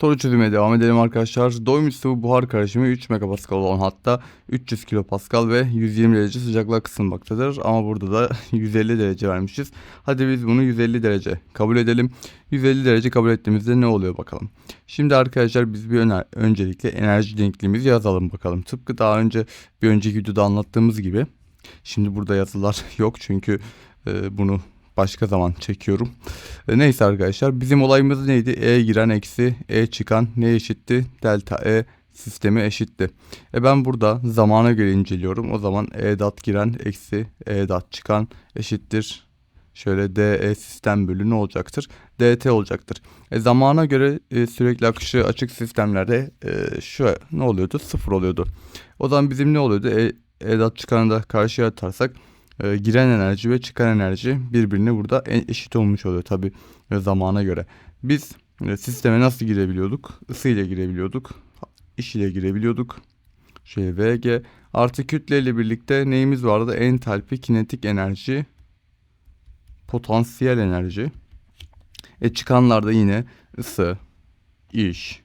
Soru çözümüne devam edelim arkadaşlar. Doymuş sıvı buhar karışımı 3 megapascal olan hatta 300 kilopascal ve 120 derece sıcaklığa kısılmaktadır. Ama burada da 150 derece vermişiz. Hadi biz bunu 150 derece kabul edelim. 150 derece kabul ettiğimizde ne oluyor bakalım. Şimdi arkadaşlar biz bir öner öncelikle enerji denkliğimizi yazalım bakalım. Tıpkı daha önce bir önceki videoda anlattığımız gibi. Şimdi burada yazılar yok çünkü e, bunu başka zaman çekiyorum. E, neyse arkadaşlar bizim olayımız neydi? E giren eksi E çıkan ne eşitti? Delta E sistemi eşitti. E ben burada zamana göre inceliyorum. O zaman E dat giren eksi E dat çıkan eşittir. Şöyle DE sistem bölü ne olacaktır? DT olacaktır. E zamana göre e, sürekli akışı açık sistemlerde e, şu ne oluyordu? Sıfır oluyordu. O zaman bizim ne oluyordu? E, E dat çıkanı da karşıya atarsak e, giren enerji ve çıkan enerji birbirine burada en- eşit olmuş oluyor tabi zamana göre. Biz e, sisteme nasıl girebiliyorduk? Isı ile girebiliyorduk. iş ile girebiliyorduk. Şey VG artı kütle ile birlikte neyimiz vardı? Entalpi, kinetik enerji, potansiyel enerji. E çıkanlarda yine ısı, iş,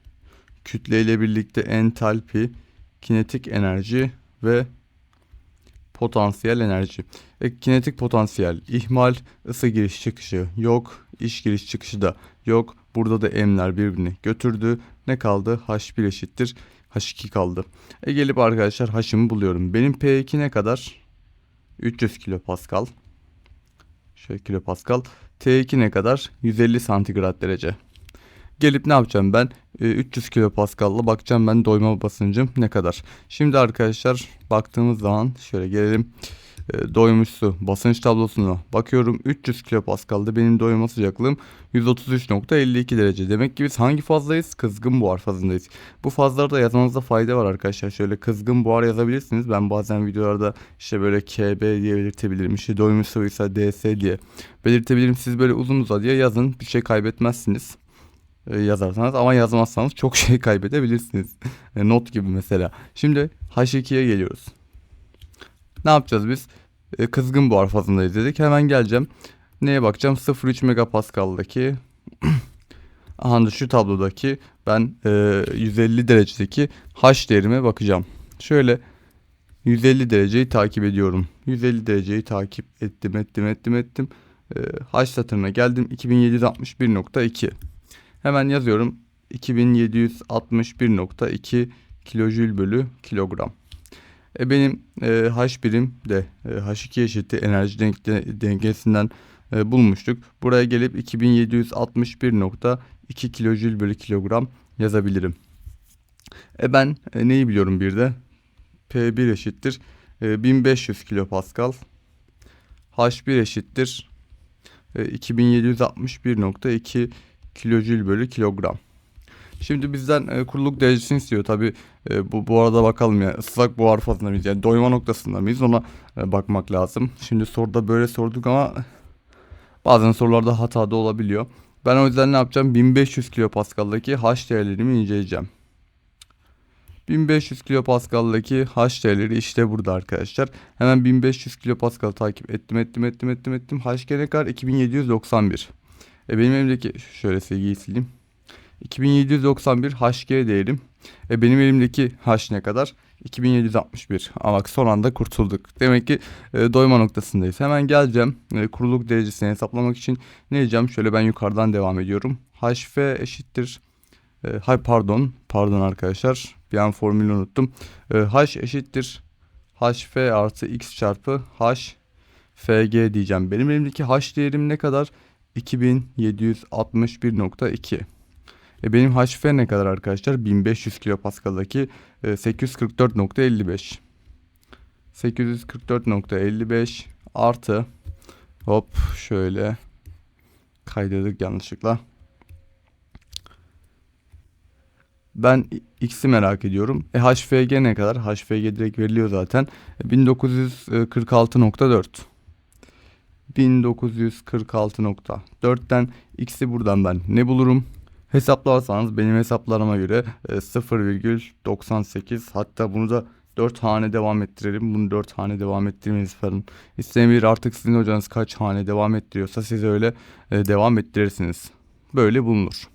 kütle ile birlikte entalpi, kinetik enerji ve potansiyel enerji. E, kinetik potansiyel, ihmal, ısı giriş çıkışı yok, iş giriş çıkışı da yok. Burada da emler birbirini götürdü. Ne kaldı? H1 eşittir. H2 kaldı. E gelip arkadaşlar H'ımı buluyorum. Benim P2 ne kadar? 300 kilopascal. Şöyle kilopascal. T2 ne kadar? 150 santigrat derece. Gelip ne yapacağım ben? E, 300 kilopascal'la bakacağım ben doyma basıncım ne kadar. Şimdi arkadaşlar baktığımız zaman şöyle gelelim. E, doymuş su basınç tablosuna bakıyorum. 300 kilopascal'da benim doyma sıcaklığım 133.52 derece. Demek ki biz hangi fazdayız? Kızgın buhar fazındayız. Bu fazlarda yazmanızda fayda var arkadaşlar. Şöyle kızgın buhar yazabilirsiniz. Ben bazen videolarda işte böyle KB diye belirtebilirim. İşte doymuş sıvıysa DS diye belirtebilirim. Siz böyle uzun uzadıya yazın. Bir şey kaybetmezsiniz yazarsanız ama yazmazsanız çok şey kaybedebilirsiniz. E, Not gibi mesela. Şimdi H2'ye geliyoruz. Ne yapacağız biz? E, Kızgın buhar fazındayız dedik. Hemen geleceğim. Neye bakacağım? 0.3 megapascal'daki Aha şu tablodaki ben e, 150 derecedeki H değerime bakacağım. Şöyle 150 dereceyi takip ediyorum. 150 dereceyi takip ettim ettim ettim ettim. E, H satırına geldim 2761.2. Hemen yazıyorum. 2761.2 kilojül bölü kilogram. E benim e, H birim de e, H2 eşittir enerji denk- dengesinden e, bulmuştuk. Buraya gelip 2761.2 kilojül bölü kilogram yazabilirim. E ben e, neyi biliyorum bir de? P1 eşittir e, 1500 kilopascal. H1 eşittir e, 2761.2 kilojül bölü kilogram. Şimdi bizden e, kuruluk derecesini istiyor. Tabi e, bu, bu arada bakalım ya ıslak buhar fazında mıyız? Yani doyma noktasında mıyız? Ona e, bakmak lazım. Şimdi soruda böyle sorduk ama bazen sorularda hata da olabiliyor. Ben o yüzden ne yapacağım? 1500 kilopascal'daki H değerlerimi inceleyeceğim. 1500 kilopascal'daki H değerleri işte burada arkadaşlar. Hemen 1500 kilopascal takip ettim ettim ettim ettim ettim. H ne kadar? 2791. E benim elimdeki şöyle silgiyi sileyim. 2791 HG değerim. E benim elimdeki H ne kadar? 2761. Ama bak son anda kurtulduk. Demek ki e, doyma noktasındayız. Hemen geleceğim. E, kuruluk derecesini hesaplamak için ne diyeceğim? Şöyle ben yukarıdan devam ediyorum. HF eşittir. E, hay pardon. Pardon arkadaşlar. Bir an formülü unuttum. E, H eşittir. HF artı X çarpı H FG diyeceğim. Benim elimdeki H değerim ne kadar? 2761.2. E benim HF ne kadar arkadaşlar? 1500 kilopascal'daki e, 844.55. 844.55 artı hop şöyle kaydırdık yanlışlıkla. Ben X'i merak ediyorum. E HFG ne kadar? HFG direkt veriliyor zaten. E, 1946.4. 1946.4'ten X'i buradan ben ne bulurum? Hesaplarsanız benim hesaplarıma göre e, 0,98 hatta bunu da 4 hane devam ettirelim. Bunu 4 hane devam ettirmeniz falan. İstemeyebilir artık sizin hocanız kaç hane devam ettiriyorsa siz öyle e, devam ettirirsiniz. Böyle bulunur.